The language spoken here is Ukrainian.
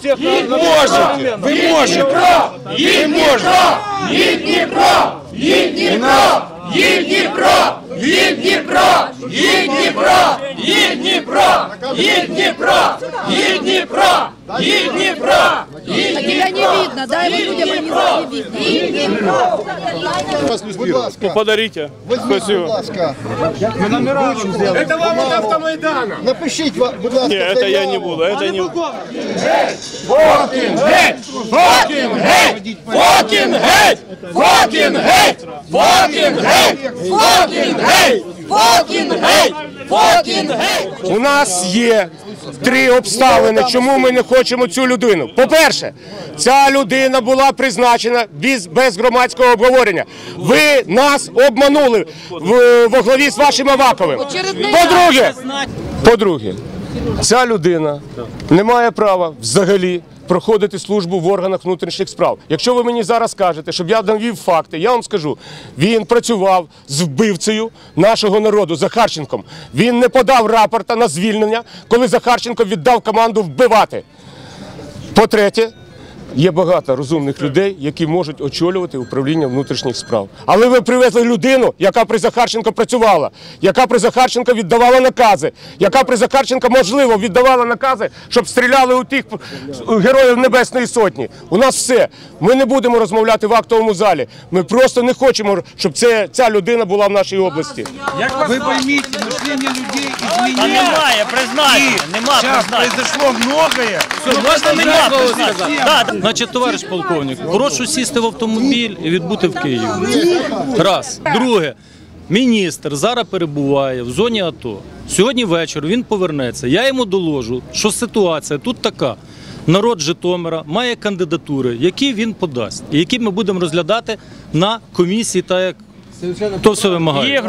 всех на- на- Можете, ви можете, ви можете. Їдь Дніпро! Їдь Дніпро! Їдь Дніпро! Їдь Дніпро! Їдь Дніпро! Їдь Дніпро! Їдь Дніпро! Їдь Дніпро! Їдь Дніпро! видно, да, его людям они видно. Подарите. Возьмите, Спасибо. Мы номера вам сделаем. Это вам от автомайдана. Напишите, будь ласка, Нет, это я не буду. Это не... Фокин, геть! Фокин, геть! Фокин, геть! Фокин, геть! Фокин, геть! Фокин, геть! Фокин, геть! Геть! У нас є три обставини, чому ми не хочемо цю людину. По-перше, ця людина була призначена без, без громадського обговорення. Ви нас обманули в, во главі з вашим Аваковим. По-друге, по-друге, ця людина не має права взагалі. Проходити службу в органах внутрішніх справ. Якщо ви мені зараз кажете, щоб я навів факти, я вам скажу, він працював з вбивцею нашого народу Захарченком. Він не подав рапорта на звільнення, коли Захарченко віддав команду вбивати. По-третє, є багато розумних людей, які можуть очолювати управління внутрішніх справ. Але ви привезли людину, яка при Захарченко працювала, яка при Захарченко віддавала накази, яка при Захарченко, можливо, віддавала накази, щоб стріляли у тих героїв Небесної Сотні. У нас все. Ми не будемо розмовляти в актовому залі. Ми просто не хочемо, щоб це, ця людина була в нашій області. Вы поймите, мышление людей Та немає признання, нема Сейчас признання. произошло многое. Можна нема признання. Да, да. Значить, товариш полковник, прошу сісти в автомобіль і відбути в Києві. Раз. Друге. Міністр зараз перебуває в зоні АТО. Сьогодні вечір він повернеться. Я йому доложу, що ситуація тут така. Народ Житомира має кандидатури, які він подасть, і які ми будемо розглядати на комісії, так як то все вимагає.